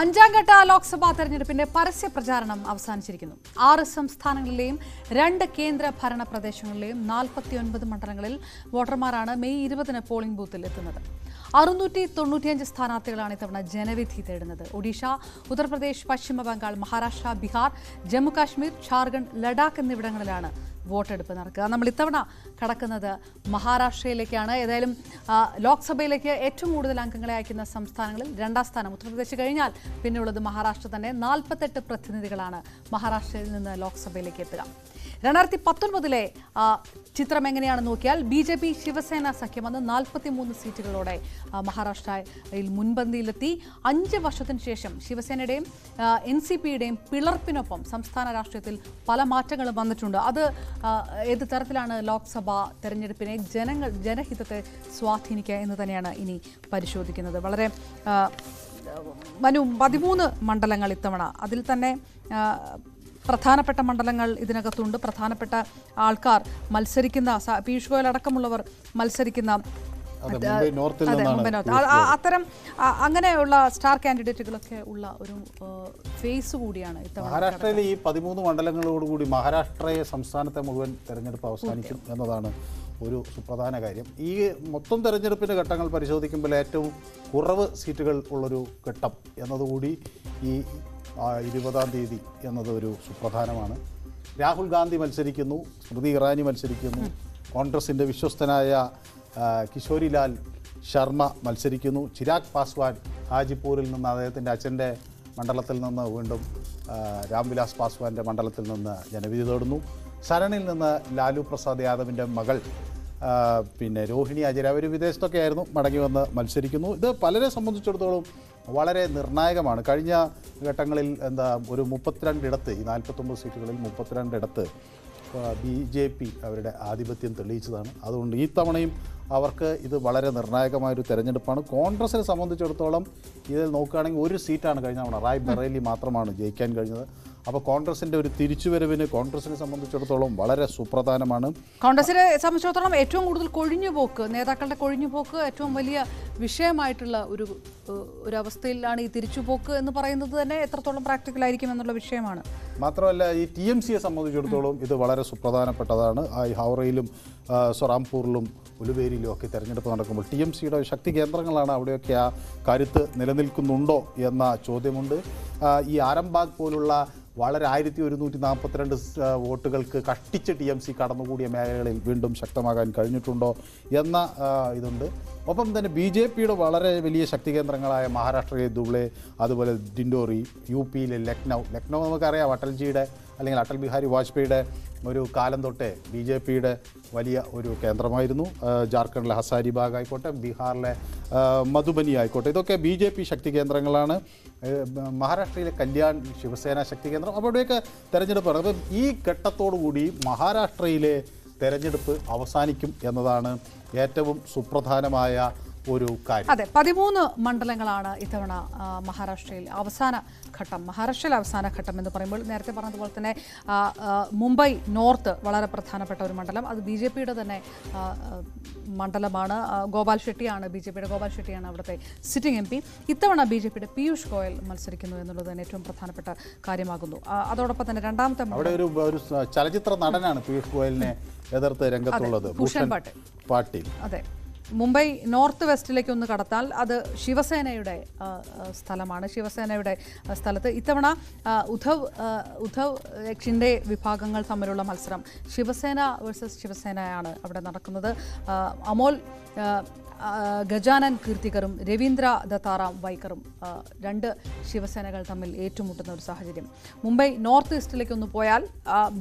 അഞ്ചാം ഘട്ട ലോക്സഭാ തെരഞ്ഞെടുപ്പിന്റെ പരസ്യ പ്രചാരണം അവസാനിച്ചിരിക്കുന്നു. ആറ് സംസ്ഥാനങ്ങളിലെയും രണ്ട് കേന്ദ്ര ഭരണ പ്രദേശങ്ങളിലെയും നാൽപ്പത്തിയൊൻപത് മണ്ഡലങ്ങളിൽ വോട്ടർമാരാണ് മെയ് ഇരുപതിന് പോളിംഗ് ബൂത്തിൽ എത്തുന്നത് അറുന്നൂറ്റി തൊണ്ണൂറ്റിയഞ്ച് സ്ഥാനാർത്ഥികളാണ് ഇത്തവണ ജനവിധി തേടുന്നത്. ഒഡീഷ ഉത്തർപ്രദേശ് പശ്ചിമ ബംഗാൾ മഹാരാഷ്ട്ര ബീഹാർ ജമ്മുകാശ്മീർ ഝാർഖണ്ഡ് ലഡാക്ക് എന്നിവിടങ്ങളിലാണ് വോട്ടെടുപ്പ് നടക്കുക. നമ്മൾ ഇത്തവണ കടക്കുന്നത് മഹാരാഷ്ട്രയിലേക്കാണ്. ഏതായാലും ലോക്സഭയിലേക്ക് ഏറ്റവും കൂടുതൽ അംഗങ്ങളെ അയക്കുന്ന സംസ്ഥാനങ്ങളിൽ രണ്ടാം സ്ഥാനം ഉത്തർപ്രദേശ് കഴിഞ്ഞാൽ പിന്നെയുള്ളത് മഹാരാഷ്ട്ര തന്നെ. നാൽപ്പത്തെട്ട് പ്രതിനിധികളാണ് മഹാരാഷ്ട്രയിൽ നിന്ന് ലോക്സഭയിലേക്ക് എത്തുക. രണ്ടായിരത്തി പത്തൊൻപതിലെ ചിത്രം എങ്ങനെയാണ് നോക്കിയാൽ ബി ജെ പി ശിവസേന സഖ്യം അന്ന് നാൽപ്പത്തി മൂന്ന് സീറ്റുകളോടെ മഹാരാഷ്ട്രയിൽ മുൻപന്തിയിലെത്തി. അഞ്ച് വർഷത്തിന് ശേഷം ശിവസേനയുടെയും എൻ സി പിയുടെയും പിളർപ്പിനൊപ്പം സംസ്ഥാന രാഷ്ട്രീയത്തിൽ പല മാറ്റങ്ങളും വന്നിട്ടുണ്ട്. അത് ഏത് തരത്തിലാണ് ലോക്സഭ തെരഞ്ഞെടുപ്പിനെ ജനങ്ങൾ ജനഹിതത്തെ സ്വാധീനിക്കുക എന്ന് തന്നെയാണ് ഇനി പരിശോധിക്കുന്നത്. വളരെ മനു പതിമൂന്ന് മണ്ഡലങ്ങൾ ഇത്തവണ. അതിൽ തന്നെ പ്രധാനപ്പെട്ട മണ്ഡലങ്ങൾ ഇതിനകത്തുണ്ട്. പ്രധാനപ്പെട്ട ആൾക്കാർ മത്സരിക്കുന്ന പീയൂഷ് ഗോയൽ അടക്കമുള്ളവർ മത്സരിക്കുന്ന അത്തരം അങ്ങനെയുള്ള സ്റ്റാർ കാൻഡിഡേറ്റുകളൊക്കെ ഉള്ള ഒരു ഫേസ് കൂടിയാണ് മഹാരാഷ്ട്രയിലെ ഈ പതിമൂന്ന് മണ്ഡലങ്ങളോടുകൂടി മഹാരാഷ്ട്രയെ സംസ്ഥാനത്തെ മുഴുവൻ തെരഞ്ഞെടുപ്പ് അവസാനിക്കും എന്നതാണ് ഒരു സുപ്രധാന കാര്യം. ഈ മൊത്തം തെരഞ്ഞെടുപ്പിന്റെ ഘട്ടങ്ങൾ പരിശോധിക്കുമ്പോൾ ഏറ്റവും കുറവ് സീറ്റുകൾ ഉള്ളൊരു ഘട്ടം എന്നതുകൂടി ഈ ഇരുപതാം തീയതി എന്നത് ഒരു സുപ്രധാനമാണ്. രാഹുൽ ഗാന്ധി മത്സരിക്കുന്നു സ്മൃതി ഇറാനി മത്സരിക്കുന്നു കോൺഗ്രസിന്റെ വിശ്വസ്തനായ കിഷോരിലാൽ ശർമ്മ മത്സരിക്കുന്നു. ചിരാഗ് പാസ്വാൻ ഹാജിപ്പൂരിൽ നിന്ന് അദ്ദേഹത്തിന്റെ അച്ഛന്റെ മണ്ഡലത്തിൽ നിന്ന് വീണ്ടും രാംവിലാസ് പാസ്വാന്റെ മണ്ഡലത്തിൽ നിന്ന് ജനവിധി തേടുന്നു. സരണിൽ നിന്ന് ലാലു പ്രസാദ് യാദവിന്റെ മകൾ പിന്നെ രോഹിണി അജര അവർ വിദേശത്തൊക്കെ ആയിരുന്നു മടങ്ങി വന്ന് മത്സരിക്കുന്നു. ഇത് പലരെ സംബന്ധിച്ചിടത്തോളം വളരെ നിർണായകമാണ്. കഴിഞ്ഞ ഘട്ടങ്ങളിൽ എന്താ ഒരു മുപ്പത്തിരണ്ടിടത്ത് ഈ നാൽപ്പത്തൊമ്പത് സീറ്റുകളിൽ മുപ്പത്തിരണ്ടിടത്ത് ബി ജെ പി അവരുടെ ആധിപത്യം തെളിയിച്ചതാണ്. അതുകൊണ്ട് ഈ തവണയും അവർക്ക് ഇത് വളരെ നിർണായകമായൊരു തെരഞ്ഞെടുപ്പാണ്. കോൺഗ്രസിനെ സംബന്ധിച്ചിടത്തോളം ഇതിൽ നോക്കുകയാണെങ്കിൽ ഒരു സീറ്റാണ് കഴിഞ്ഞ തവണ. റായ് ബറേലി മാത്രമാണ് ജയിക്കാൻ കഴിഞ്ഞത്. അപ്പോൾ കോൺഗ്രസിന്റെ ഒരു തിരിച്ചുവരവിന് കോൺഗ്രസിനെ സംബന്ധിച്ചിടത്തോളം വളരെ സുപ്രധാനമാണ്. കോൺഗ്രസിനെ സംബന്ധിച്ചിടത്തോളം ഏറ്റവും കൂടുതൽ കൊഴിഞ്ഞുപോക്ക് നേതാക്കളുടെ കൊഴിഞ്ഞുപോക്ക് ഏറ്റവും വലിയ വിഷയമായിട്ടുള്ള ഒരു ഒരു അവസ്ഥയിലാണ് ഈ തിരിച്ചുപോക്ക് എന്ന് പറയുന്നത് തന്നെ എത്രത്തോളം പ്രാക്ടിക്കൽ ആയിരിക്കും എന്നുള്ള വിഷയമാണ്. മാത്രമല്ല ഈ ടി എം സിയെ സംബന്ധിച്ചിടത്തോളം ഇത് വളരെ സുപ്രധാനപ്പെട്ടതാണ്. ആ ഈ ഹൗറയിലും സൊറാംപൂറിലും ഉലുവേരിയിലും ഒക്കെ തിരഞ്ഞെടുപ്പ് നടക്കുമ്പോൾ ടി എം സിയുടെ ശക്തി കേന്ദ്രങ്ങളാണ് അവിടെയൊക്കെ ആ കരുത്ത് നിലനിൽക്കുന്നുണ്ടോ എന്ന ചോദ്യമുണ്ട്. ഈ ആരംബാഗ് പോലുള്ള വളരെ ആയിരത്തി ഒരുന്നൂറ്റി നാൽപ്പത്തിരണ്ട് വോട്ടുകൾക്ക് കഷ്ടിച്ച് ടി എം സി കടന്നുകൂടിയ മേഖലകളിൽ വീണ്ടും ശക്തമാകാൻ കഴിഞ്ഞിട്ടുണ്ടോ എന്ന ഇതുണ്ട്. ഒപ്പം തന്നെ ബി ജെ പിയുടെ വളരെ വലിയ ശക്തി കേന്ദ്രങ്ങളായ മഹാരാഷ്ട്രയിലെ ദുബ്ലെ അതുപോലെ ഡിൻഡോറി യു പിയിലെ ലക്നൗ. ലക്നൗ നമുക്കറിയാം അടൽജിയുടെ അല്ലെങ്കിൽ അടൽ ബിഹാരി വാജ്പേയിയുടെ ഒരു കാലം തൊട്ടേ ബി ജെ പിയുടെ വലിയ ഒരു കേന്ദ്രമായിരുന്നു. ജാർഖണ്ഡിലെ ഹസാരിബാഗ് ആയിക്കോട്ടെ ബീഹാറിലെ മധുബനി ആയിക്കോട്ടെ. ഇതൊക്കെ ബി ജെ പി ശക്തി കേന്ദ്രങ്ങളാണ്. മഹാരാഷ്ട്രയിലെ കല്യാൺ ശിവസേന ശക്തി കേന്ദ്രം. അവിടെയൊക്കെ തെരഞ്ഞെടുപ്പ് നടക്കും. അപ്പം ഈ ഘട്ടത്തോടുകൂടി മഹാരാഷ്ട്രയിലെ തെരഞ്ഞെടുപ്പ് അവസാനിക്കും എന്നതാണ് ഏറ്റവും സുപ്രധാനമായ ഒരു കാര്യം. അതെ പതിമൂന്ന് മണ്ഡലങ്ങളാണ് ഇത്തവണ മഹാരാഷ്ട്രയിൽ അവസാന ഘട്ടം. മഹാരാഷ്ട്രയിൽ അവസാന ഘട്ടം എന്ന് പറയുമ്പോൾ നേരത്തെ പറഞ്ഞതുപോലെ തന്നെ മുംബൈ നോർത്ത് വളരെ പ്രധാനപ്പെട്ട ഒരു മണ്ഡലം. അത് ബി ജെ പിയുടെ തന്നെ മണ്ഡലമാണ്. ഗോപാൽ ഷെട്ടിയാണ് ബി ജെ പിയുടെ ഗോപാൽ ഷെട്ടിയാണ് അവിടുത്തെ സിറ്റിംഗ് എം പി. ഇത്തവണ ബി ജെ പിയുടെ പീയൂഷ് ഗോയൽ മത്സരിക്കുന്നു എന്നുള്ളത് തന്നെ ഏറ്റവും പ്രധാനപ്പെട്ട കാര്യമാകുന്നു. അതോടൊപ്പം തന്നെ രണ്ടാമത്തെ അവിടെ ഒരു ഒരു ചലച്ചിത്ര നടനാണ് പീയൂഷ് ഗോയലിനെ എതിർത്ത് രംഗത്തുള്ളത്. ഭൂഷൺ പാട്ടീൽ. അതെ. മുംബൈ നോർത്ത് വെസ്റ്റിലേക്ക് ഒന്ന് കടത്താൽ അത് ശിവസേനയുടെ സ്ഥലമാണ്. ശിവസേനയുടെ സ്ഥലത്ത്. ഇത്തവണ ഉദ്ധവ് ഉദ്ധവ് ഷിൻഡെ വിഭാഗങ്ങൾ തമ്മിലുള്ള മത്സരം ശിവസേന വേഴ്സസ് ശിവസേനയാണ് അവിടെ നടക്കുന്നത്. അമോൽ ഗജാനൻ കീർത്തികറും രവീന്ദ്ര ദത്താറാം വൈക്കറും രണ്ട് ശിവസേനകൾ തമ്മിൽ ഏറ്റുമുട്ടുന്ന ഒരു സാഹചര്യം. മുംബൈ നോർത്ത് ഈസ്റ്റിലേക്ക് ഒന്ന് പോയാൽ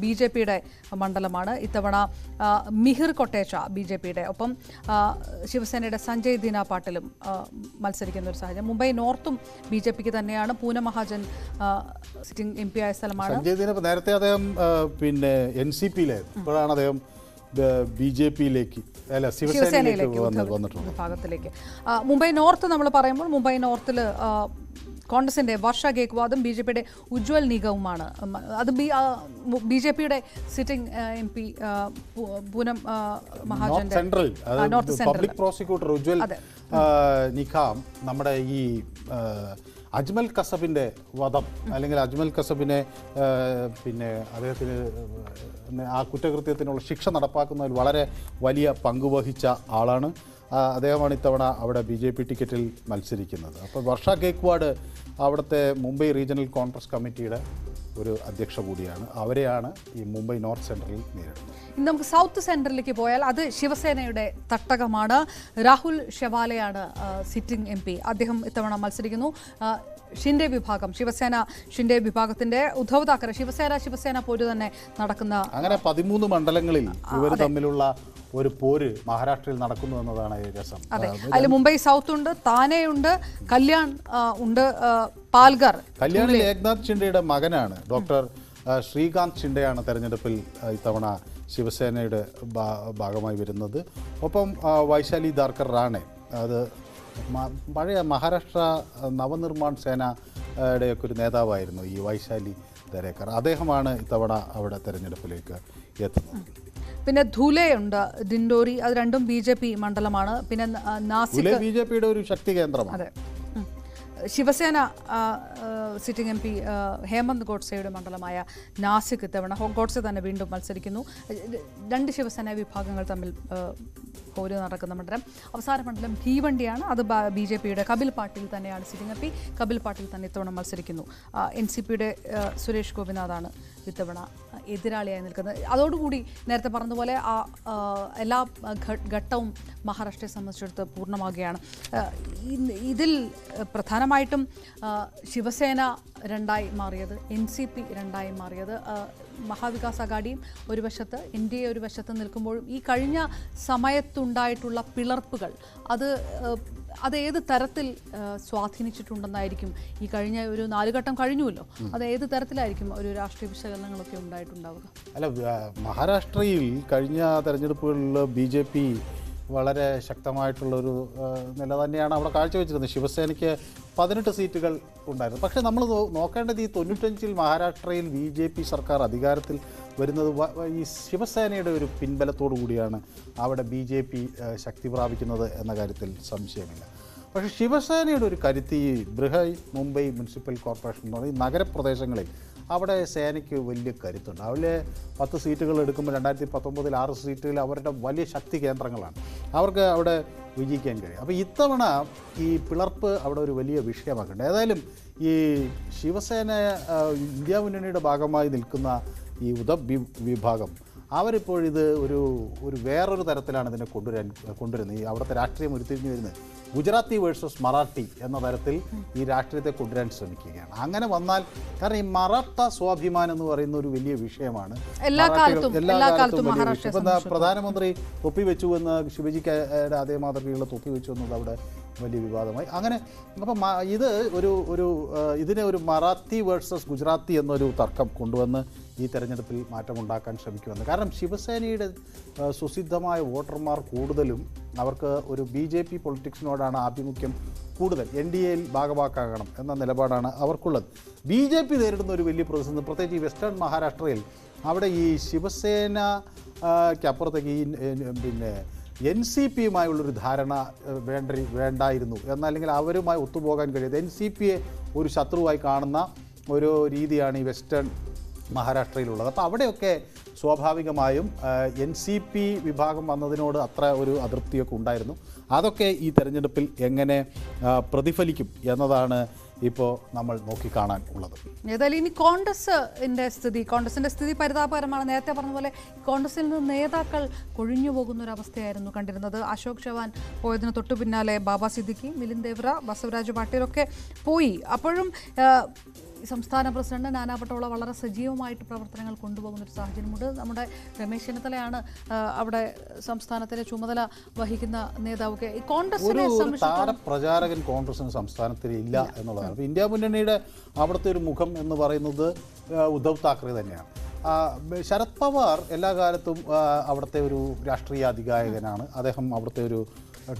ബി ജെ പിയുടെ മണ്ഡലമാണ്. ഇത്തവണ മിഹിർ കൊട്ടേച്ച ബി ജെ പിയുടെ. ഒപ്പം ശിവസേനയുടെ സഞ്ജയ് ദീന പാട്ടിലും മത്സരിക്കുന്ന ഒരു സാഹചര്യം. മുംബൈ നോർത്തും ബി ജെ പിക്ക് തന്നെയാണ്. Poonam Mahajan sitting M P ആയ സ്ഥലമാണ്. നേരത്തെ അദ്ദേഹം പിന്നെ എൻ സി പിയിലായിരുന്നു. ഇപ്പോഴാണ് അദ്ദേഹം ബി ജെ പിയിലേക്ക് അല്ല ശിവസേനയിലേക്ക് വിഭാഗത്തിലേക്ക്. മുംബൈ നോർത്ത് നമ്മൾ പറയുമ്പോൾ മുംബൈ നോർത്തിൽ കോൺഗ്രസിന്റെ വർഷ ഗേക്വാദും ബി ജെ പിയുടെ ഉജ്വൽ നിഗവുമാണ്. അത് ബി ബി ജെ പിയുടെ sitting M P Poonam Mahajan north central public prosecutor Ujjwal. Nikam നമ്മുടെ ഈ അജ്മൽ കസബിന്റെ വധം അല്ലെങ്കിൽ അജ്മൽ കസബിനെ പിന്നെ അദ്ദേഹത്തിന് ആ കുറ്റകൃത്യത്തിനുള്ള ശിക്ഷ നടപ്പാക്കുന്നതിൽ വളരെ വലിയ പങ്കുവഹിച്ച ആളാണ്. അദ്ദേഹമാണ് ഇത്തവണ അവിടെ ബി ജെ പി ടിക്കറ്റിൽ മത്സരിക്കുന്നത്. അപ്പോൾ വർഷ കേക്വാഡ് അവിടുത്തെ മുംബൈ റീജിയണൽ കോൺഗ്രസ് കമ്മിറ്റിയുടെ ഒരു അധ്യക്ഷ കൂടിയാണ്. അവരെയാണ് ഈ മുംബൈ നോർത്ത് സെൻട്രലിൽ നേരിടുന്നത്. നമുക്ക് സൗത്ത് സെൻട്രലിലേക്ക് പോയാൽ അത് ശിവസേനയുടെ തട്ടകമാണ്. രാഹുൽ ഷെവാലയാണ് സിറ്റിംഗ് എം അദ്ദേഹം ഇത്തവണ മത്സരിക്കുന്നു. ഷിൻഡെ വിഭാഗം. ശിവസേന ഷിൻഡെ വിഭാഗത്തിന്റെ ഉദ്ധവ് താക്കറെ. ശിവസേന ശിവസേന പോര് തന്നെ നടക്കുന്ന അങ്ങനെ പതിമൂന്ന് മണ്ഡലങ്ങളിൽ ഇവർ തമ്മിലുള്ള ഒരു പോര് മഹാരാഷ്ട്രയിൽ നടക്കുന്നു എന്നതാണ് രസം. അതെ. അതിൽ മുംബൈ സൗത്ത് ഉണ്ട് താനെയുണ്ട് കല്യാൺ ഉണ്ട് പാൽഗർ. കല്യാണിൽ ഏക്നാഥ് ഷിൻഡെയുടെ മകനാണ് ഡോക്ടർ ശ്രീകാന്ത് ഷിൻഡെയാണ് തെരഞ്ഞെടുപ്പിൽ ഇത്തവണ ശിവസേനയുടെ ഭാഗമായി വരുന്നത്. ഒപ്പം വൈശാലി ദാർക്കർ റാണെ അത് പഴയ മഹാരാഷ്ട്ര നവനിർമ്മാൺ സേനയുടെയൊക്കെ ഒരു നേതാവായിരുന്നു ഈ വൈശാലി ദരേക്കർ. അദ്ദേഹമാണ് ഇത്തവണ അവിടെ തെരഞ്ഞെടുപ്പിലേക്ക് എത്തുന്നത്. പിന്നെ ധുലെയുണ്ട് ദിൻഡോറി അത് രണ്ടും ബി ജെ പി മണ്ഡലമാണ്. പിന്നെ നാസിക് ബി ജെ പിയുടെ ഒരു ശക്തി കേന്ദ്രമാണ്. അതെ. Shiv Sena sitting M P Hemant ഗോഡ്സെയുടെ മണ്ഡലമായ നാസിക് ഇത്തവണ ഗോഡ്സെ തന്നെ വീണ്ടും മത്സരിക്കുന്നു. രണ്ട് ശിവസേന വിഭാഗങ്ങൾ തമ്മിൽ പോര് നടക്കുന്ന മണ്ഡലം. അവസാന മണ്ഡലം ഭീവണ്ടിയാണ്. അത് ബി ജെ പിയുടെ കപിൽ പാട്ടീൽ തന്നെയാണ് sitting M P. Kapil Patil തന്നെ ഇത്തവണ മത്സരിക്കുന്നു. എൻ സി പിയുടെ സുരേഷ് ഗോപിനാഥാണ് ഇത്തവണ എതിരാളിയായി നിൽക്കുന്നത്. അതോടുകൂടി നേരത്തെ പറഞ്ഞതുപോലെ ആ എല്ലാ ഘട്ടവും മഹാരാഷ്ട്രയെ സംബന്ധിച്ചിടത്ത് പൂർണമാകുകയാണ്. ഇതിൽ പ്രധാനമായിട്ടും ശിവസേന രണ്ടായി മാറിയത് എൻ സി പി രണ്ടായി മാറിയത്. മഹാവികാസ് അഘാഡിയും ഒരു വശത്ത് എൻ ഡി എ ഒരു വശത്ത് നിൽക്കുമ്പോഴും ഈ കഴിഞ്ഞ സമയത്തുണ്ടായിട്ടുള്ള പിളർപ്പുകൾ അത് അത് ഏത് തരത്തിൽ സ്വാധീനിച്ചിട്ടുണ്ടെന്നായിരിക്കും? ഈ കഴിഞ്ഞ ഒരു നാലുഘട്ടം കഴിഞ്ഞുവല്ലോ. അത് ഏത് തരത്തിലായിരിക്കും ഒരു രാഷ്ട്രീയ വിശകലനങ്ങളൊക്കെ ഉണ്ടായിട്ടുണ്ടാവുക? അല്ല മഹാരാഷ്ട്രയിൽ കഴിഞ്ഞ തെരഞ്ഞെടുപ്പുകളിൽ ബി ജെ പി വളരെ ശക്തമായിട്ടുള്ളൊരു നില തന്നെയാണ് അവിടെ കാഴ്ചവെച്ചിരുന്നത്. ശിവസേനയ്ക്ക് പതിനെട്ട് സീറ്റുകൾ ഉണ്ടായിരുന്നു. പക്ഷേ നമ്മൾ നോക്കേണ്ടത് ഈ തൊണ്ണൂറ്റഞ്ചിൽ മഹാരാഷ്ട്രയിൽ ബി ജെ പി സർക്കാർ അധികാരത്തിൽ വരുന്നത് ഈ ശിവസേനയുടെ ഒരു പിൻബലത്തോടു കൂടിയാണ് അവിടെ ബി ജെ പി ശക്തി പ്രാപിക്കുന്നത് എന്ന കാര്യത്തിൽ സംശയമില്ല. പക്ഷേ ശിവസേനയുടെ ഒരു കരുത്ത് ബൃഹൈ മുംബൈ മുനിസിപ്പൽ കോർപ്പറേഷൻ എന്ന് പറയുന്ന നഗരപ്രദേശങ്ങളിൽ അവിടെ സേനയ്ക്ക് വലിയ കരുത്തുണ്ട്. അവരെ പത്ത് സീറ്റുകൾ എടുക്കുമ്പോൾ രണ്ടായിരത്തി പത്തൊമ്പതിൽ ആറ് സീറ്റുകൾ അവരുടെ വലിയ ശക്തി കേന്ദ്രങ്ങളാണ്. അവർക്ക് അവിടെ വിജയിക്കാൻ കഴിയും. അപ്പോൾ ഇത്തവണ ഈ പിളർപ്പ് അവിടെ ഒരു വലിയ വിഷയമാക്കുന്നുണ്ട്. ഏതായാലും ഈ ശിവസേന ഇന്ത്യ മുന്നണിയുടെ ഭാഗമായി നിൽക്കുന്ന ഈ ഉദ വിഭാഗം അവരിപ്പോൾ ഇത് ഒരു ഒരു വേറൊരു തരത്തിലാണ് ഇതിനെ കൊണ്ടുവരാൻ കൊണ്ടുവരുന്നത്. ഈ അവിടുത്തെ രാഷ്ട്രീയം ഉരുത്തിരിഞ്ഞു വരുന്നത്. ഗുജറാത്തി വേഴ്സസ് മറാഠി എന്ന തരത്തിൽ ഈ രാഷ്ട്രീയത്തെ കൊണ്ടുവരാൻ ശ്രമിക്കുകയാണ്. അങ്ങനെ വന്നാൽ കാരണം ഈ മറാഠ സ്വാഭിമാനം എന്ന് പറയുന്ന ഒരു വലിയ വിഷയമാണ്. എല്ലാ കാലത്തും-. ഇപ്പം പ്രധാനമന്ത്രി തൊപ്പി വെച്ചു എന്ന് ശിവജിക്ക് അതേ മാതൃകയുള്ള തൊപ്പി വെച്ചു എന്നത് അവിടെ വലിയ വിവാദമായി. അങ്ങനെ അപ്പം ഇത് ഒരു ഒരു ഇതിനെ ഒരു മറാത്തി വേഴ്സസ് ഗുജറാത്തി എന്നൊരു തർക്കം കൊണ്ടുവന്ന് ഈ തെരഞ്ഞെടുപ്പിൽ മാറ്റമുണ്ടാക്കാൻ ശ്രമിക്കുമെന്ന്. കാരണം ശിവസേനയുടെ സുസിദ്ധമായ വോട്ടർമാർ കൂടുതലും അവർക്ക് ഒരു ബി ജെ പി പൊളിറ്റിക്സിനോടാണ് ആഭിമുഖ്യം കൂടുതൽ. എൻ ഡി എയിൽ ഭാഗമാക്കാകണം എന്ന നിലപാടാണ് അവർക്കുള്ളത്. ബി ജെ പി നേരിടുന്ന ഒരു വലിയ പ്രതിസന്ധി പ്രത്യേകിച്ച് ഈ വെസ്റ്റേൺ മഹാരാഷ്ട്രയിൽ അവിടെ ഈ ശിവസേന ആ, ഈ പിന്നെ എൻ സി പിയുമായുള്ളൊരു ധാരണ വേണ്ട വേണ്ടായിരുന്നു. എന്നല്ലെങ്കിൽ അവരുമായി ഒത്തുപോകാൻ കഴിയാതെ എൻ സി പിയെ ഒരു ശത്രുവായി കാണുന്ന ഒരു രീതിയാണ് ഈ വെസ്റ്റേൺ മഹാരാഷ്ട്രയിലുള്ളത്. അപ്പോൾ അവിടെയൊക്കെ സ്വാഭാവികമായും എൻ സി പി വിഭാഗം വന്നതിനോട് അത്ര ഒരു അതൃപ്തിയൊക്കെ ഉണ്ടായിരുന്നു. അതൊക്കെ ഈ തെരഞ്ഞെടുപ്പിൽ എങ്ങനെ പ്രതിഫലിക്കും എന്നതാണ് ഇപ്പോൾ നമ്മൾ നോക്കിക്കാണാൻ ഉള്ളത്. ഏതായാലും ഇനി കോൺഗ്രസിന്റെ സ്ഥിതി കോൺഗ്രസിന്റെ സ്ഥിതി പരിതാപകരമാണ്. നേരത്തെ പറഞ്ഞ പോലെ കോൺഗ്രസിൽ നിന്ന് നേതാക്കൾ കൊഴിഞ്ഞു പോകുന്ന ഒരു അവസ്ഥയായിരുന്നു കണ്ടിരുന്നത്. അശോക് ചവാൻ പോയതിന് തൊട്ടു പിന്നാലെ ബാബ സിദ്ദിഖി മിലിൻ ദേവ്ര ബസവരാജ് പാട്ടീലൊക്കെ പോയി. അപ്പോഴും സംസ്ഥാന പ്രസിഡന്റ് നാനാ പട്ടോള വളരെ സജീവമായിട്ട് പ്രവർത്തനങ്ങൾ കൊണ്ടുപോകുന്ന ഒരു സാഹചര്യമുണ്ട്. നമ്മുടെ രമേശ് ചെന്നിത്തലയാണ് അവിടെ സംസ്ഥാനത്തിന്റെ ചുമതല വഹിക്കുന്ന നേതാവ് പ്രചാരകൻ കോൺഗ്രസിനെ സംസ്ഥാനത്തിൽ ഇല്ല എന്നുള്ളതാണ്. ഇന്ത്യ മുന്നണിയുടെ അവിടുത്തെ ഒരു മുഖം എന്ന് പറയുന്നത് ഉദ്ധവ് താക്കറെ തന്നെയാണ്. ശരത് പവാർ എല്ലാ കാലത്തും അവിടുത്തെ ഒരു രാഷ്ട്രീയ അധികായകനാണ്. അദ്ദേഹം അവിടുത്തെ ഒരു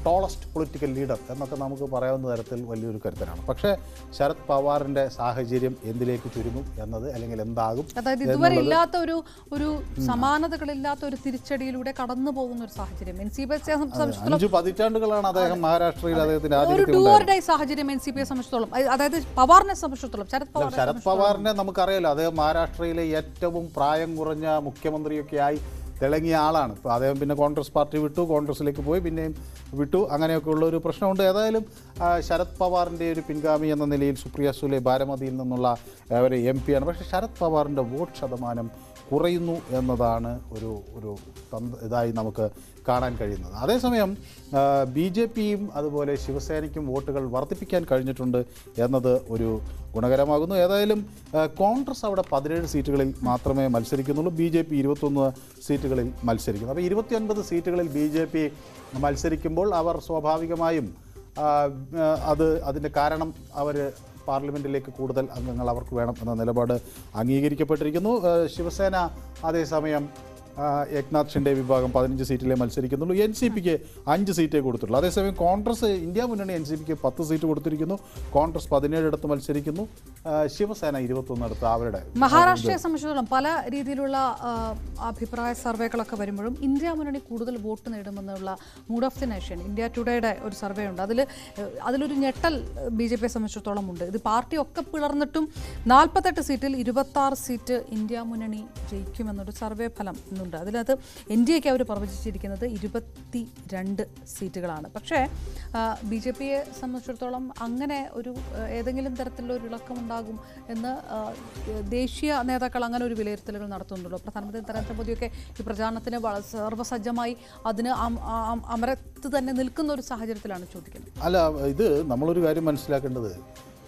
ടോളസ്റ്റ് പൊളിറ്റിക്കൽ ലീഡർ എന്നൊക്കെ നമുക്ക് പറയാവുന്ന തരത്തിൽ വലിയൊരു കരുത്തനാണ്. പക്ഷേ ശരത് പവാറിന്റെ സാഹചര്യം എന്തിലേക്ക് ചുരുങ്ങും എന്നത് അല്ലെങ്കിൽ എന്താകും അതായത് ഇതുവരെ ഇല്ലാത്ത ഒരു ഒരു സമാനതകളില്ലാത്ത ഒരു തിരിച്ചടിയിലൂടെ കടന്നു പോകുന്ന ഒരു സാഹചര്യം. എൻ സി പി സംബന്ധിച്ചിടത്തോളം പതിറ്റാണ്ടുകളാണ് അദ്ദേഹം മഹാരാഷ്ട്രയിൽ അദ്ദേഹത്തിന്റെ ഡൈ സാഹചര്യം എൻ സി പിയെ സംബന്ധിച്ചിടത്തോളം അതായത് പവാറിനെ സംബന്ധിച്ചിടത്തോളം ശരത് പവാർ ശരത് പവാറിനെ നമുക്കറിയാലോ അദ്ദേഹം മഹാരാഷ്ട്രയിലെ ഏറ്റവും പ്രായം കുറഞ്ഞ മുഖ്യമന്ത്രിയൊക്കെ ആയി തിളങ്ങിയ ആളാണ്. ഇപ്പോൾ അദ്ദേഹം പിന്നെ കോൺഗ്രസ് പാർട്ടി വിട്ടു കോൺഗ്രസ്സിലേക്ക് പോയി പിന്നെയും വിട്ടു. അങ്ങനെയൊക്കെ ഉള്ള ഒരു പ്രശ്നമുണ്ട്. ഏതായാലും ശരത് പവാറിന്റെ ഒരു പിൻഗാമി എന്ന നിലയിൽ സുപ്രിയ സുലെ ബാരമതിയിൽ നിന്നുള്ള ഒരു എം പിയാണ് പക്ഷേ ശരത് പവാറിന്റെ വോട്ട് ശതമാനം കുറയുന്നു എന്നതാണ് ഒരു ഒരു ഇതായി നമുക്ക് കാണാൻ കഴിയുന്നത്. അതേസമയം ബി ജെ പിയും അതുപോലെ ശിവസേനയ്ക്കും വോട്ടുകൾ വർദ്ധിപ്പിക്കാൻ കഴിഞ്ഞിട്ടുണ്ട് എന്നത് ഒരു ഗുണകരമാകുന്നു. ഏതായാലും കോൺഗ്രസ് അവിടെ പതിനേഴ് സീറ്റുകളിൽ മാത്രമേ മത്സരിക്കുന്നുള്ളൂ. ബി ജെ പി ഇരുപത്തൊന്ന് സീറ്റുകളിൽ മത്സരിക്കുന്നു. അപ്പോൾ ഇരുപത്തിയൊൻപത് സീറ്റുകളിൽ ബി ജെ പി മത്സരിക്കുമ്പോൾ അവർ സ്വാഭാവികമായും അത് അതിന്റെ കാരണം അവർ പാർലമെന്റിലേക്ക് കൂടുതൽ അംഗങ്ങൾ അവർക്ക് വേണം എന്ന നിലപാട് അംഗീകരിക്കപ്പെട്ടിരിക്കുന്നു. ശിവസേന അതേസമയം ഏക്നാഥ് ഷിൻഡെ വിഭാഗം പതിനഞ്ച് സീറ്റിലേ മത്സരിക്കുന്നുള്ളൂ. എൻ സി പിക്ക് അഞ്ച് സീറ്റേ കൊടുത്തിട്ടുള്ളൂ. അതേസമയം കോൺഗ്രസ് ഇന്ത്യ മുന്നണി എൻ സി പിക്ക് പത്ത് സീറ്റ് കൊടുത്തിരിക്കുന്നു. കോൺഗ്രസ് പതിനേഴിടത്ത് മത്സരിക്കുന്നു. ശിവസേന ഇരുപത്തൊന്നിടത്ത് അവരുടെ മഹാരാഷ്ട്രയെ സംബന്ധിച്ചിടത്തോളം പല രീതിയിലുള്ള അഭിപ്രായ സർവേകളൊക്കെ വരുമ്പോഴും ഇന്ത്യ മുന്നണി കൂടുതൽ vote നേടുമെന്നുള്ള mood of the nation India ടുഡേയുടെ ഒരു സർവേ ഉണ്ട്. അതിൽ അതിലൊരു ഞെട്ടൽ ബി ജെ പിയെ സംബന്ധിച്ചിടത്തോളം ഉണ്ട്. ഇത് പാർട്ടി ഒക്കെ പിളർന്നിട്ടും നാൽപ്പത്തെട്ട് സീറ്റിൽ ഇരുപത്താറ് സീറ്റ് ഇന്ത്യ മുന്നണി ജയിക്കുമെന്നൊരു സർവേ ഫലം ഇന്നുണ്ട് അതിനകത്ത് എൻ ഡി എക്ക് അവർ പ്രവചിച്ചിരിക്കുന്നത് ഇരുപത്തി രണ്ട് സീറ്റുകളാണ്. പക്ഷേ ബി ജെ പിയെ സംബന്ധിച്ചിടത്തോളം അങ്ങനെ ഒരു ഏതെങ്കിലും തരത്തിലുള്ള ഒരു ഇളക്കമുണ്ടാകും എന്ന് ദേശീയ നേതാക്കൾ അങ്ങനെ ഒരു വിലയിരുത്തലുകൾ നടത്തുന്നുണ്ടല്ലോ. പ്രധാനമന്ത്രി നരേന്ദ്രമോദിയൊക്കെ ഈ പ്രചാരണത്തിന് സർവസജ്ജമായി അതിന് അമരത്ത് തന്നെ നിൽക്കുന്ന ഒരു സാഹചര്യത്തിലാണ് ചോദിക്കുന്നത്. അല്ല ഇത് നമ്മളൊരു കാര്യം മനസ്സിലാക്കേണ്ടത്.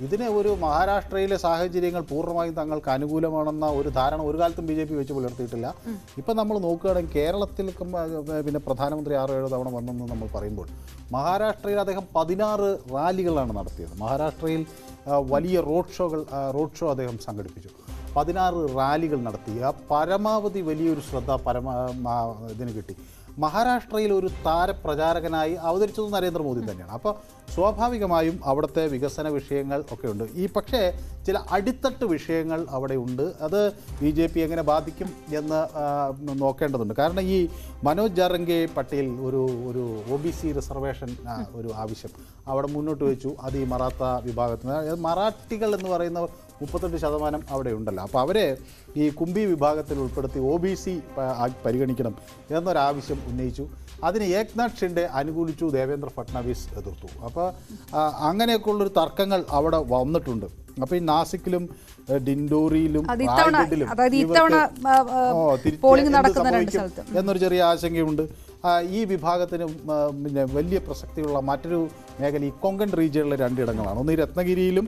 ഇതിനെ ഒരു മഹാരാഷ്ട്രയിലെ സാഹചര്യങ്ങൾ പൂർണമായും തങ്ങൾക്ക് അനുകൂലമാണെന്ന ഒരു ധാരണ ഒരു കാലത്തും ബി ജെ പി വെച്ച് പുലർത്തിയിട്ടില്ല. ഇപ്പം നമ്മൾ നോക്കുകയാണെങ്കിൽ കേരളത്തിൽ പിന്നെ പ്രധാനമന്ത്രി ആറ് ഏഴ് തവണ വന്നെന്ന് നമ്മൾ പറയുമ്പോൾ മഹാരാഷ്ട്രയിൽ അദ്ദേഹം പതിനാറ് റാലികളാണ് നടത്തിയത്. മഹാരാഷ്ട്രയിൽ വലിയ റോഡ് ഷോകൾ റോഡ് ഷോ അദ്ദേഹം സംഘടിപ്പിച്ചു. പതിനാറ് റാലികൾ നടത്തി. ആ പരമാവധി വലിയൊരു ശ്രദ്ധ പരമ ഇതിന് കിട്ടി. മഹാരാഷ്ട്രയിൽ ഒരു താരപ്രചാരകനായി അവതരിച്ചത് നരേന്ദ്രമോദി തന്നെയാണ്. അപ്പോൾ സ്വാഭാവികമായും അവിടുത്തെ വികസന വിഷയങ്ങൾ ഒക്കെ ഉണ്ട് ഈ പക്ഷേ ചില അടിത്തട്ട് വിഷയങ്ങൾ അവിടെ ഉണ്ട്. അത് ബി ജെ പി എങ്ങനെ ബാധിക്കും എന്ന് നോക്കേണ്ടതുണ്ട്. കാരണം ഈ മനോജ് ജാറംഗെ പട്ടേൽ ഒരു ഒരു ഒ ബി സി റിസർവേഷൻ ഒരു ആവശ്യം. അവിടെ മുന്നോട്ട് വെച്ചു. അത് ഈ മറാത്ത വിഭാഗത്തിന്. മറാഠികൾ എന്ന് പറയുന്ന മുപ്പത്തെട്ട് ശതമാനം അവിടെ ഉണ്ടല്ലോ. അപ്പോൾ അവരെ ഈ കുംബി വിഭാഗത്തിൽ ഉൾപ്പെടുത്തി ഒ ബി സി പരിഗണിക്കണം എന്നൊരാവശ്യം ഉന്നയിച്ചു. അതിന് ഏക്നാഥ് ഷിൻഡെ അനുകൂലിച്ചു ദേവേന്ദ്ര ഫട്നാവിസ് എതിർത്തു. അപ്പോൾ അങ്ങനെയൊക്കെയുള്ളൊരു തർക്കങ്ങൾ അവിടെ വന്നിട്ടുണ്ട്. അപ്പോൾ ഈ നാസിക്കിലും ഡിൻഡോറിയിലും. എന്നൊരു ചെറിയ ആശങ്കയുണ്ട്. ഈ വിഭാഗത്തിന് പിന്നെ വലിയ പ്രസക്തിയുള്ള മറ്റൊരു മേഖല ഈ കൊങ്കൺ റീജിയനിലെ രണ്ടിടങ്ങളാണ്. ഒന്ന് ഈ രത്നഗിരിയിലും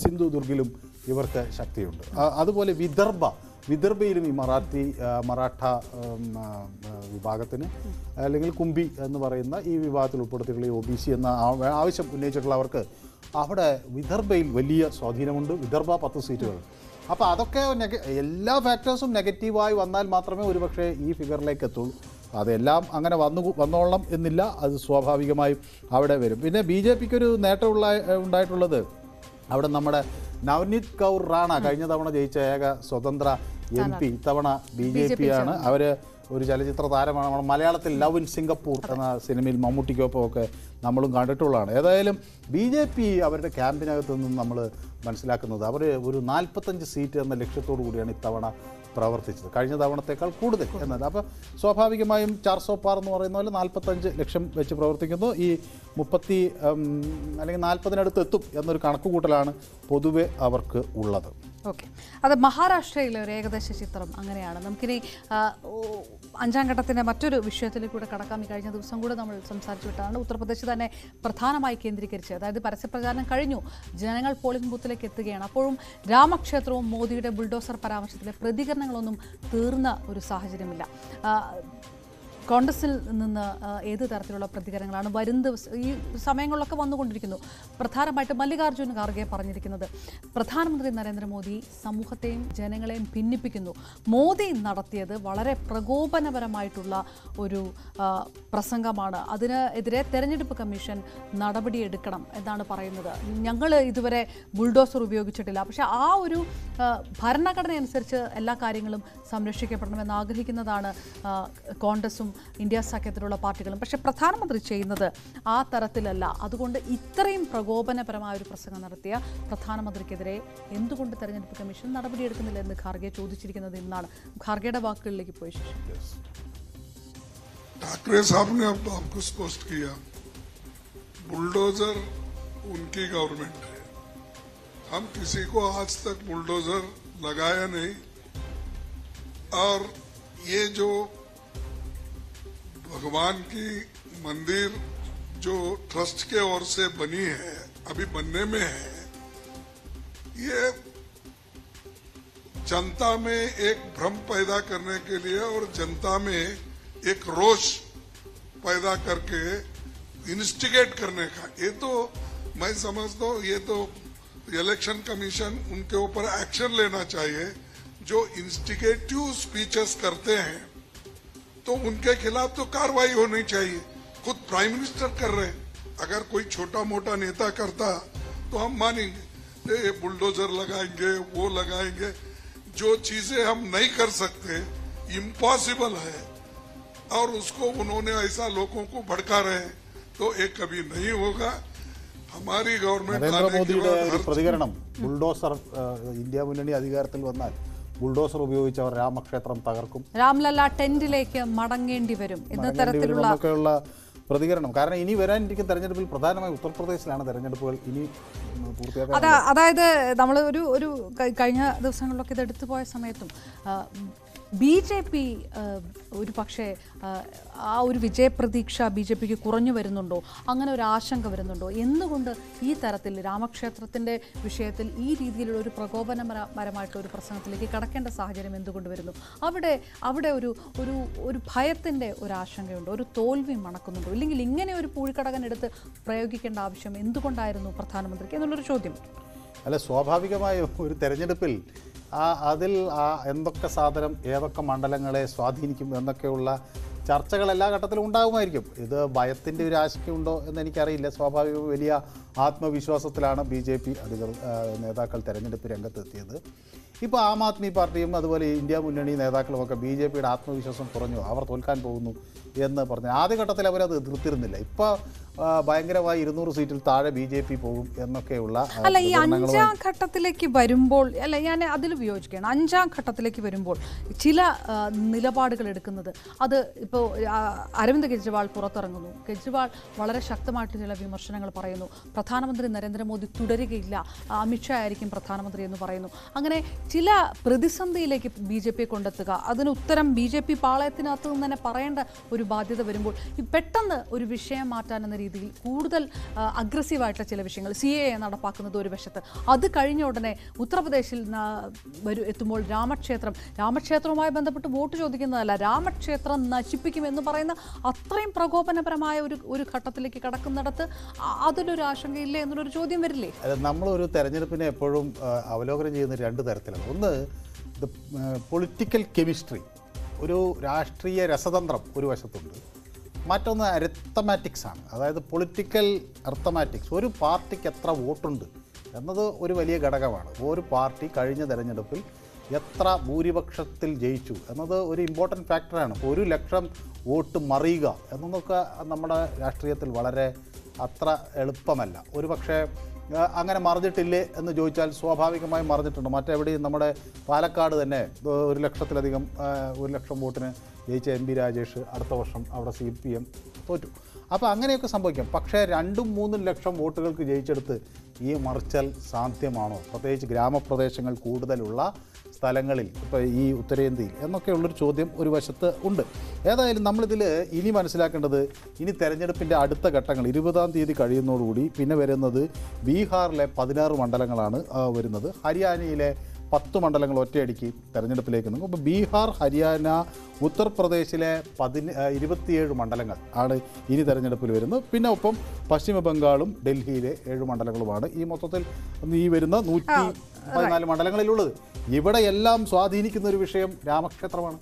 സിന്ധു സിന്ധുദുർഗിലും ഇവർക്ക് ശക്തിയുണ്ട്. അതുപോലെ വിദർഭ വിദർഭയിലും ഈ മറാത്തി മറാഠ വിഭാഗത്തിന് അല്ലെങ്കിൽ കുംബി എന്ന് പറയുന്ന ഈ വിഭാഗത്തിൽ ഉൾപ്പെടുത്തിയിട്ടുള്ള ഈ ഒ ബി സി എന്ന ആവശ്യം ഉന്നയിച്ചിട്ടുള്ളവർക്ക് അവിടെ വിദർഭയിൽ വലിയ സ്വാധീനമുണ്ട്. വിദർഭ പത്ത് സീറ്റുകൾ. അപ്പോൾ അതൊക്കെ എല്ലാ ഫാക്ടേഴ്സും നെഗറ്റീവായി വന്നാൽ മാത്രമേ ഒരുപക്ഷെ ഈ ഫിഗറിലേക്ക് എത്തുള്ളൂ. അതെല്ലാം അങ്ങനെ വന്നു വന്നോളണം എന്നില്ല. അത് സ്വാഭാവികമായും അവിടെ വരും. പിന്നെ ബി ജെ പിക്ക് ഒരു നേട്ടമുള്ള ഉണ്ടായിട്ടുള്ളത് അവിടെ നമ്മുടെ നവനീത് കൗർ റാണ കഴിഞ്ഞ തവണ ജയിച്ച ഏക സ്വതന്ത്ര എം പി. ഇത്തവണ ബി ജെ പി ആണ്. അവർ ഒരു ചലച്ചിത്ര താരമാണ്. നമ്മൾ മലയാളത്തിൽ ലവ് ഇൻ സിംഗപ്പൂർ എന്ന സിനിമയിൽ മമ്മൂട്ടിക്കൊപ്പം ഒക്കെ നമ്മളും കണ്ടിട്ടുള്ളതാണ്. ഏതായാലും ബി ജെ പി അവരുടെ ക്യാമ്പിനകത്ത് നിന്നും നമ്മൾ മനസ്സിലാക്കുന്നത് അവർ ഒരു നാൽപ്പത്തഞ്ച് സീറ്റ് എന്ന ലക്ഷ്യത്തോടു കൂടിയാണ് ഇത്തവണ പ്രവർത്തിച്ചത്. കഴിഞ്ഞ തവണത്തേക്കാൾ കൂടുതൽ എന്നത്. അപ്പോൾ സ്വാഭാവികമായും ചാർസോ പാർ എന്ന് പറയുന്ന പോലെ നാൽപ്പത്തഞ്ച് ലക്ഷം വെച്ച് പ്രവർത്തിക്കുന്നു. ഈ മുപ്പത്തി അല്ലെങ്കിൽ നാൽപ്പതിനടുത്ത് എത്തും എന്നൊരു കണക്കുകൂട്ടലാണ് പൊതുവെ അവർക്ക് ഉള്ളത്. ഓക്കെ. അത് മഹാരാഷ്ട്രയിലെ ഒരു ഏകദേശ ചിത്രം അങ്ങനെയാണ്. നമുക്കിനി അഞ്ചാം ഘട്ടത്തിന്റെ മറ്റൊരു വിഷയത്തിലേക്ക് കൂടെ കടക്കാം. ഈ കഴിഞ്ഞ ദിവസം കൂടെ നമ്മൾ സംസാരിച്ചു വിട്ടതാണ്. ഉത്തർപ്രദേശ് തന്നെ പ്രധാനമായി കേന്ദ്രീകരിച്ച് അതായത് പരസ്യപ്രചാരണം കഴിഞ്ഞു. ജനങ്ങൾ പോളിംഗ് ബൂത്തിലേക്ക് എത്തുകയാണ്. അപ്പോഴും രാമക്ഷേത്രവും മോദിയുടെ ബുൾഡോസർ പരാമർശത്തിലെ പ്രതികരണങ്ങളൊന്നും തീർന്ന ഒരു സാഹചര്യമില്ല. കോൺഗ്രസിൽ നിന്ന് ഏത് തരത്തിലുള്ള പ്രതികരണങ്ങളാണ് വരും ദിവസം ഈ സമയങ്ങളിലൊക്കെ വന്നുകൊണ്ടിരിക്കുന്നു. പ്രധാനമായിട്ട് മല്ലികാർജുൻ ഖാർഗെ പറഞ്ഞിരിക്കുന്നത് പ്രധാനമന്ത്രി നരേന്ദ്രമോദി സമൂഹത്തെയും ജനങ്ങളെയും ഭിന്നിപ്പിക്കുന്നു. മോദി നടത്തിയത് വളരെ പ്രകോപനപരമായിട്ടുള്ള ഒരു പ്രസംഗമാണ്. അതിനെതിരെ തെരഞ്ഞെടുപ്പ് കമ്മീഷൻ നടപടിയെടുക്കണം എന്നാണ് പറയുന്നത്. ഞങ്ങൾ ഇതുവരെ ബുൾഡോസർ ഉപയോഗിച്ചിട്ടില്ല. പക്ഷേ ആ ഒരു ഭരണഘടന അനുസരിച്ച് എല്ലാ കാര്യങ്ങളും സംരക്ഷിക്കപ്പെടണമെന്ന് ആഗ്രഹിക്കുന്നതാണ് കോൺഗ്രസും ഇന്ത്യ സഖ്യത്തിലുള്ള പാർട്ടികളും പക്ഷേ പ്രധാനമന്ത്രി ചെയ്യുന്നത് ആ തരത്തിലല്ല അതുകൊണ്ട് ഇത്രയും പ്രകോപനപരമായ ഒരു പ്രസംഗം നടത്തിയ പ്രധാനമന്ത്രിക്കെതിരെ എന്തുകൊണ്ട് തെരഞ്ഞെടുപ്പ് കമ്മീഷൻ നടപടിയെടുക്കുന്നില്ല എന്ന് ഖാർഗെ ചോദിച്ചിരിക്കുന്നത് ഇന്നാണ് ഖാർഗെയുടെ വാക്കുകളിലേക്ക് പോയ ശേഷം ठाकरे साहब ने अब आपको स्पष्ट किया बुलडोजर उनकी गवर्नमेंट है हम किसी को आज तक बुलडोजर लगाया नहीं और ये जो भगवान की मंदिर जो ट्रस्ट के ओर से बनी है, अभी बनने में है, ये जनता में एक भ्रम पैदा करने के लिए और जनता में एक रोष पैदा करके इंस्टिगेट करने का। ये तो मैं समझता हूँ, ये तो इलेक्शन कमीशन उनके ऊपर एक्शन लेना चाहिए, जो इंस्टिगेटिव स्पीचेस करते हैं। तो उनके खिलाफ तो कार्रवाई होनी चाहिए खुद प्राइम मिनिस्टर कर रहे हैं अगर कोई छोटा मोटा नेता करता तो हम मानेंगे ये बुलडोजर लगाएंगे वो लगाएंगे जो चीजें हम नहीं कर सकते इम्पॉसिबल है और उसको उन्होंने ऐसा लोगों को भड़का रहे हैं तो ये कभी नहीं होगा हमारी गवर्नमेंट आने के നരേന്ദ്രമോദിയുടെ बाद ഒരു हर പ്രതികരണം ബുൾഡോസർ ആ, ഇന്ത്യ മുന്നണി അധികാരത്തിൽ വന്നാൽ ബുൾഡോസർ ഉപയോഗിച്ച് അവർ രാമക്ഷേത്രം തകർക്കും. രാംലല്ല ടെന്റിലേക്ക് മടങ്ങേണ്ടി വരും. എന്ന തരത്തിലുള്ള പ്രതികരണം. കാരണം ഇനി വരാനിരിക്കുന്ന തെരഞ്ഞെടുപ്പിൽ പ്രധാനമായും ഉത്തർപ്രദേശിലാണ് തെരഞ്ഞെടുപ്പുകൾ. ഇനി അതായത് നമ്മൾ ഒരു ഒരു കഴിഞ്ഞ ദിവസങ്ങളിലൊക്കെ ഇത് എടുത്തു പോയ സമയത്തും ബി ജെ പി ഒരു പക്ഷേ ആ, ഒരു വിജയപ്രതീക്ഷ ബി ജെ പിക്ക് കുറഞ്ഞു വരുന്നുണ്ടോ? അങ്ങനെ ഒരു ആശങ്ക വരുന്നുണ്ടോ? എന്തുകൊണ്ട് ഈ തരത്തിൽ രാമക്ഷേത്രത്തിന്റെ വിഷയത്തിൽ ഈ രീതിയിലുള്ള ഒരു പ്രകോപനപരമായിട്ടുള്ള ഒരു പ്രസംഗത്തിലേക്ക് കടക്കേണ്ട സാഹചര്യം എന്തുകൊണ്ട് വരുന്നു? അവിടെ അവിടെ ഒരു ഒരു ഒരു ഭയത്തിന്റെ ഒരു ആശങ്കയുണ്ടോ? ഒരു തോൽവി മണക്കുന്നുണ്ടോ? ഇല്ലെങ്കിൽ ഇങ്ങനെ ഒരു പൂഴിക്കടകൻ എടുത്ത് പ്രയോഗിക്കേണ്ട ആവശ്യം എന്തുകൊണ്ടായിരുന്നു പ്രധാനമന്ത്രിക്ക് എന്നുള്ളൊരു ചോദ്യം. അല്ല സ്വാഭാവികമായ ഒരു തെരഞ്ഞെടുപ്പിൽ ആ അതിൽ ആ എന്തൊക്കെ സാധനം ഏതൊക്കെ മണ്ഡലങ്ങളെ സ്വാധീനിക്കും എന്നൊക്കെയുള്ള ചർച്ചകൾ എല്ലാ ഘട്ടത്തിലും ഉണ്ടാകുമായിരിക്കും. ഇത് ഭയത്തിന്റെ ഒരു ആശങ്കയുണ്ടോ എന്ന് എനിക്കറിയില്ല. സ്വാഭാവിക വലിയ ആത്മവിശ്വാസത്തിലാണ് ബി ജെ പി അധികൃത നേതാക്കൾ തെരഞ്ഞെടുപ്പ് രംഗത്തെത്തിയത്. ഇപ്പോൾ ആം ആദ്മി പാർട്ടിയും അതുപോലെ ഇന്ത്യ മുന്നണി നേതാക്കളുമൊക്കെ ബി ജെ പിയുടെ ആത്മവിശ്വാസം കുറഞ്ഞു അവർ തോൽക്കാൻ പോകുന്നു എന്ന് പറഞ്ഞു ആദ്യഘട്ടത്തിൽ അവരത് എതിർത്തിരുന്നില്ല. ഇപ്പോൾ ഭയങ്കരമായി ഇരുന്നൂറ് സീറ്റിൽ താഴെ ബി ജെ പി പോകും എന്നൊക്കെയുള്ള അല്ല ഈ അഞ്ചാം ഘട്ടത്തിലേക്ക് വരുമ്പോൾ അല്ല ഞാൻ അതിൽ വിയോജിക്കുകയാണ്. അഞ്ചാം ഘട്ടത്തിലേക്ക് വരുമ്പോൾ ചില നിലപാടുകൾ എടുക്കുന്നത് അത് ഇപ്പോൾ അരവിന്ദ് കെജ്രിവാൾ പുറത്തിറങ്ങുന്നു. കെജ്രിവാൾ വളരെ ശക്തമായിട്ട് ചില വിമർശനങ്ങൾ പറയുന്നു. പ്രധാനമന്ത്രി നരേന്ദ്രമോദി തുടരുകയില്ല. അമിത്ഷാ ആയിരിക്കും പ്രധാനമന്ത്രി എന്ന് പറയുന്നു. അങ്ങനെ ചില പ്രതിസന്ധിയിലേക്ക് ബി ജെ പിയെ കൊണ്ടെത്തുക അതിന് ഉത്തരം ബി ജെ പി പാളയത്തിനകത്ത് നിന്ന് തന്നെ പറയേണ്ട ഒരു ബാധ്യത വരുമ്പോൾ പെട്ടെന്ന് ഒരു വിഷയം മാറ്റാൻ എന്ന രീതിയിൽ കൂടുതൽ അഗ്രസീവായിട്ടുള്ള ചില വിഷയങ്ങൾ സി എ നടപ്പാക്കുന്നത് ഒരു വശത്ത്. അത് കഴിഞ്ഞ ഉടനെ ഉത്തർപ്രദേശിൽ വരും എത്തുമ്പോൾ രാമക്ഷേത്രം രാമക്ഷേത്രവുമായി ബന്ധപ്പെട്ട് വോട്ട് ചോദിക്കുന്നതല്ല രാമക്ഷേത്രം നശിപ്പിക്കുമെന്ന് പറയുന്ന അത്രയും പ്രകോപനപരമായ ഒരു ഒരു ഘട്ടത്തിലേക്ക് കടക്കുന്നിടത്ത് അതിലൊരു അതിലൊരു ആശങ്കയില്ലേ എന്നുള്ളൊരു ചോദ്യം വരില്ലേ? അല്ല, നമ്മളൊരു തെരഞ്ഞെടുപ്പിനെ എപ്പോഴും അവലോകനം ചെയ്യുന്ന രണ്ട് തരത്തിലാണ്. ഒന്ന് പൊളിറ്റിക്കൽ കെമിസ്ട്രി ഒരു രാഷ്ട്രീയ രസതന്ത്രം ഒരു വശത്തുണ്ട്. മറ്റൊന്ന് അരിത്തമാറ്റിക്സ് ആണ്. അതായത് പൊളിറ്റിക്കൽ അർത്ഥമാറ്റിക്സ് ഒരു പാർട്ടിക്ക് എത്ര വോട്ടുണ്ട് എന്നത് ഒരു വലിയ ഘടകമാണ്. ഒരു പാർട്ടി കഴിഞ്ഞ തെരഞ്ഞെടുപ്പിൽ എത്ര ഭൂരിപക്ഷത്തിൽ ജയിച്ചു എന്നത് ഒരു ഇമ്പോർട്ടന്റ് ഫാക്ടറാണ് ഒരു ലക്ഷം വോട്ട് മറിയുക എന്നൊക്കെ നമ്മുടെ രാഷ്ട്രീയത്തിൽ വളരെ അത്ര എളുപ്പമല്ല. ഒരു പക്ഷേ അങ്ങനെ മറിഞ്ഞിട്ടില്ലേ എന്ന് ചോദിച്ചാൽ സ്വാഭാവികമായും മറിഞ്ഞിട്ടുണ്ട്. മറ്റെവിടെയും നമ്മുടെ പാലക്കാട് തന്നെ ഒരു ലക്ഷത്തിലധികം ഒരു ലക്ഷം വോട്ടിന് ജയിച്ച എം പി രാജേഷ് അടുത്ത വർഷം അവിടെ സി പി എം തോറ്റു. അപ്പോൾ അങ്ങനെയൊക്കെ സംഭവിക്കാം. പക്ഷേ രണ്ടും മൂന്നും ലക്ഷം വോട്ടുകൾക്ക് ജയിച്ചെടുത്ത് ഈ മറിച്ചൽ സാധ്യമാണോ? പ്രത്യേകിച്ച് ഗ്രാമപ്രദേശങ്ങൾ കൂടുതലുള്ള സ്ഥലങ്ങളിൽ ഇപ്പോൾ ഈ ഉത്തരേന്ത്യയിൽ എന്നൊക്കെയുള്ളൊരു ചോദ്യം ഒരു വശത്ത് ഉണ്ട്. ഏതായാലും നമ്മളിതിൽ ഇനി മനസ്സിലാക്കേണ്ടത് ഇനി തെരഞ്ഞെടുപ്പിന്റെ അടുത്ത ഘട്ടങ്ങൾ ഇരുപതാം തീയതി കഴിയുന്നതോടുകൂടി പിന്നെ വരുന്നത് ബീഹാറിലെ പതിനാറ് മണ്ഡലങ്ങളാണ് വരുന്നത്. ഹരിയാനയിലെ പത്ത് മണ്ഡലങ്ങൾ ഒറ്റയടിക്ക് തെരഞ്ഞെടുപ്പിലേക്ക് നീങ്ങും. അപ്പോൾ ബീഹാർ ഹരിയാന ഉത്തർപ്രദേശിലെ പതിന ഇരുപത്തിയേഴ് മണ്ഡലങ്ങൾ ആണ് ഇനി തെരഞ്ഞെടുപ്പിൽ വരുന്നത്. പിന്നെ ഒപ്പം പശ്ചിമ ബംഗാളും ഡൽഹിയിലെ ഏഴ് മണ്ഡലങ്ങളുമാണ് ഈ മൊത്തത്തിൽ ഈ വരുന്ന നൂറ്റി പതിനാല് മണ്ഡലങ്ങളിലുള്ളത്. ഇവിടെ എല്ലാം സ്വാധീനിക്കുന്ന ഒരു വിഷയം രാമക്ഷേത്രമാണ്.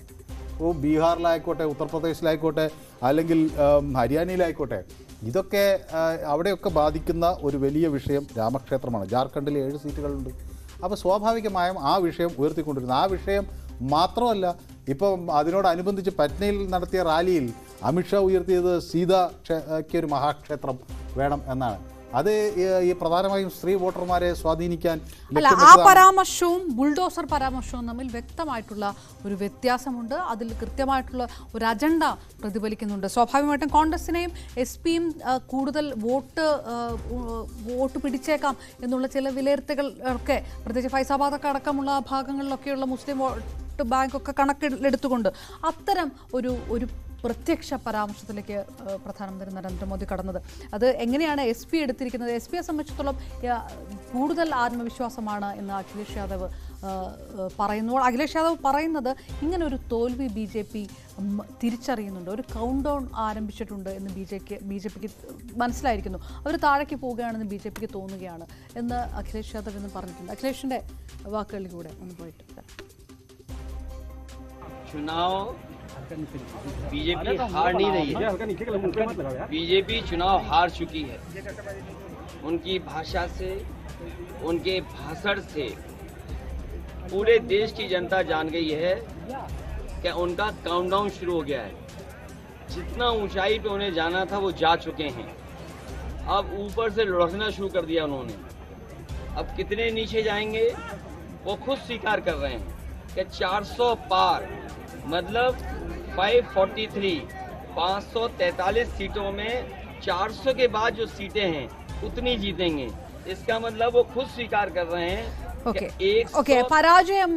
ഇപ്പോൾ ബീഹാറിലായിക്കോട്ടെ ഉത്തർപ്രദേശിലായിക്കോട്ടെ അല്ലെങ്കിൽ ഹരിയാനയിലായിക്കോട്ടെ ഇതൊക്കെ അവിടെയൊക്കെ ബാധിക്കുന്ന ഒരു വലിയ വിഷയം രാമക്ഷേത്രമാണ്. ജാർഖണ്ഡിൽ ഏഴ് സീറ്റുകളുണ്ട്. അപ്പോൾ സ്വാഭാവികമായും ആ വിഷയം ഉയർത്തിക്കൊണ്ടിരുന്നു. ആ വിഷയം മാത്രമല്ല ഇപ്പം അതിനോടനുബന്ധിച്ച് പറ്റ്നയിൽ നടത്തിയ റാലിയിൽ അമിത്ഷാ ഉയർത്തിയത് സീതയ്ക്ക് ഒരു മഹാക്ഷേത്രം വേണം എന്നാണ്. അത് ഈ- പ്രധാനമായും സ്ത്രീ വോട്ടർമാരെ സ്വാധീനിക്കാൻ അല്ല ആ. പരാമർശവും ബുൾഡോസർ പരാമർശവും തമ്മിൽ വ്യക്തമായിട്ടുള്ള ഒരു വ്യത്യാസമുണ്ട് അതിൽ കൃത്യമായിട്ടുള്ള ഒരു അജണ്ട പ്രതിഫലിക്കുന്നുണ്ട് സ്വാഭാവികമായിട്ടും കോൺഗ്രസിനെയും എസ് പിയും കൂടുതൽ വോട്ട് വോട്ട് പിടിച്ചേക്കാം എന്നുള്ള ചില വിലയിരുത്തുകൾ ഒക്കെ പ്രത്യേകിച്ച് ഫൈസാബാദൊക്കെ അടക്കമുള്ള ഭാഗങ്ങളിലൊക്കെയുള്ള മുസ്ലിം വോട്ട് ബാങ്കൊക്കെ കണക്കിലെടുത്തുകൊണ്ട് അത്തരം ഒരു ഒരു പ്രത്യക്ഷ പരാമർശത്തിലേക്ക് പ്രധാനമന്ത്രി നരേന്ദ്രമോദി കടന്നത്. അത് എങ്ങനെയാണ് എസ് പി എടുത്തിരിക്കുന്നത്? എസ് പിയെ സംബന്ധിച്ചിടത്തോളം കൂടുതൽ ആത്മവിശ്വാസമാണ് എന്ന് അഖിലേഷ് യാദവ് പറയുന്നു. അഖിലേഷ് യാദവ് പറയുന്നത് ഇങ്ങനെ ഒരു തോൽവി ബി ജെ പി തിരിച്ചറിയുന്നുണ്ട്. ഒരു കൗണ്ട് ഡൗൺ ആരംഭിച്ചിട്ടുണ്ട് എന്ന് ബി ജെക്ക് ബി ജെ പിക്ക് മനസ്സിലായിരിക്കുന്നു. അവർ താഴേക്ക് പോവുകയാണെന്ന് ബി ജെ പിക്ക് തോന്നുകയാണ് എന്ന് അഖിലേഷ് യാദവ് എന്ന് പറഞ്ഞിട്ടുണ്ട്. അഖിലേഷിന്റെ വാക്കുകളിലൂടെ ഒന്ന് പോയിട്ട് വരാം. बीजेपी हार नहीं रही है। बीजेपी चुनाव हार चुकी है। उनकी भाषा से उनके भाषण से पूरे देश की जनता जान गई है कि उनका काउंटडाउन शुरू हो गया है। जितना ऊंचाई पे उन्हें जाना था वो जा चुके हैं। अब ऊपर से लुढ़कना शुरू कर दिया उन्होंने। अब कितने नीचे जाएँगे वो खुद स्वीकार कर रहे हैं कि 400 पार मतलब 543 543 सीटों में 400 के बाद जो सीटें हैं, उतनी जीतेंगे। इसका मतलब वो खुद स्वीकार कर रहे हैं ഓക്കെ. പരാജയം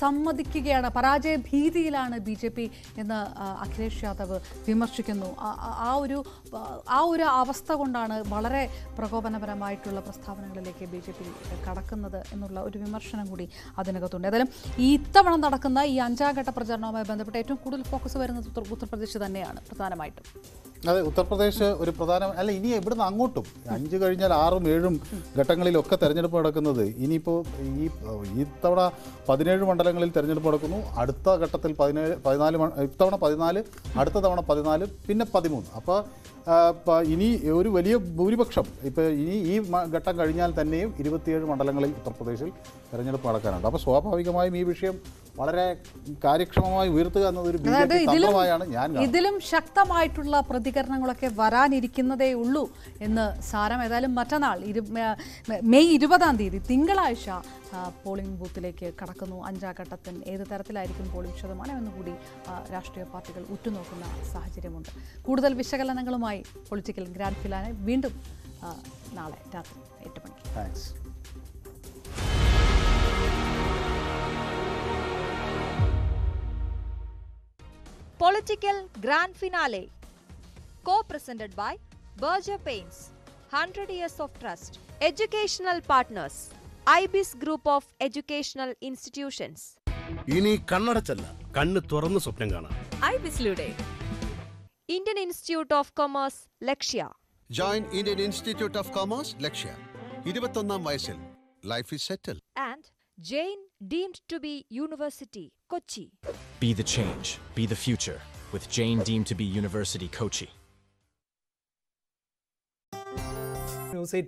സമ്മതിക്കുകയാണ്. പരാജയ ഭീതിയിലാണ് ബി ജെ പി എന്ന് അഖിലേഷ് യാദവ് വിമർശിക്കുന്നു. ആ ഒരു ആ ഒരു അവസ്ഥ കൊണ്ടാണ് വളരെ പ്രകോപനപരമായിട്ടുള്ള പ്രസ്താവനകളിലേക്ക് ബി ജെ പി കടക്കുന്നത് എന്നുള്ള ഒരു വിമർശനം കൂടി അതിനകത്തുണ്ട്. ഏതായാലും ഈ ഇത്തവണ നടക്കുന്ന ഈ അഞ്ചാം ഘട്ട പ്രചാരണവുമായി ബന്ധപ്പെട്ട് ഏറ്റവും കൂടുതൽ ഫോക്കസ് വരുന്നത് ഉത്തർപ്രദേശ് തന്നെയാണ് പ്രധാനമായിട്ടും. അതെ ഉത്തർപ്രദേശ് ഒരു പ്രധാന അല്ല ഇനി ഇവിടുന്ന് അങ്ങോട്ടും. അഞ്ച് കഴിഞ്ഞാൽ ആറും ഏഴും ഘട്ടങ്ങളിലൊക്കെ തെരഞ്ഞെടുപ്പ് നടക്കുന്നത്. ഇനിയിപ്പോൾ ഈ ഈ തവണ പതിനേഴ് മണ്ഡലങ്ങളിൽ തിരഞ്ഞെടുപ്പ് നടക്കുന്നു. അടുത്ത ഘട്ടത്തിൽ പതിനേഴ് പതിനാല് ഇത്തവണ പതിനാല് അടുത്ത തവണ പതിനാല് പിന്നെ പതിമൂന്ന്. അപ്പോൾ ഇനി ഒരു വലിയ ഭൂരിപക്ഷം ഇപ്പോൾ ഇനി ഈ ഘട്ടം കഴിഞ്ഞാൽ തന്നെയും ഇരുപത്തിയേഴ് മണ്ഡലങ്ങളിൽ ഉത്തർപ്രദേശിൽ തെരഞ്ഞെടുപ്പ് നടക്കാനുണ്ട്. അപ്പോൾ സ്വാഭാവികമായും ഈ വിഷയം വളരെ കാര്യക്ഷമമായി ഉയർത്തുക എന്നതൊരു തന്ത്രമായാണ് ഞാൻ ഇതിലും ശക്തമായിട്ടുള്ള പ്രതികരണങ്ങളൊക്കെ വരാനിരിക്കുന്നതേ ഉള്ളൂ എന്ന് സാരം. ഏതായാലും മറ്റന്നാൾ ഇരു മെയ് ഇരുപതാം തീയതി തിങ്കളാഴ്ച പോളിംഗ് ബൂത്തിലേക്ക് കടക്കുന്നു അഞ്ചാം ഘട്ടത്തിൽ ഏത് തരത്തിലായിരിക്കും പോളിംഗ് ശതമാനം എന്നുകൂടി രാഷ്ട്രീയ പാർട്ടികൾ ഉറ്റുനോക്കുന്ന സാഹചര്യമുണ്ട് കൂടുതൽ വിശകലനങ്ങളുമായി പൊളിറ്റിക്കൽ ഗ്രാൻഡ് ഫിലാനെ വീണ്ടും നാളെ രാത്രി എട്ട് മണിക്ക് thanks political grand finale Co presented by Berger Paints. 100 years of trust educational Partners. IBIS Group of Educational Institutions. ഇനി കണ്ണടച്ചല്ല കണ്ണ് തുറന്ന് സ്വപ്നം കാണാം ഐബിസിലൂടെ Indian Institute of Commerce, Lakshya. Join Indian institute of commerce Lakshya ഇരുപത്തൊന്നാം വയസ്സിൽ life is settle And Jain deemed to be University, Kochi. Be the change, be the future with Jane deemed to be University Kochi. News eighteen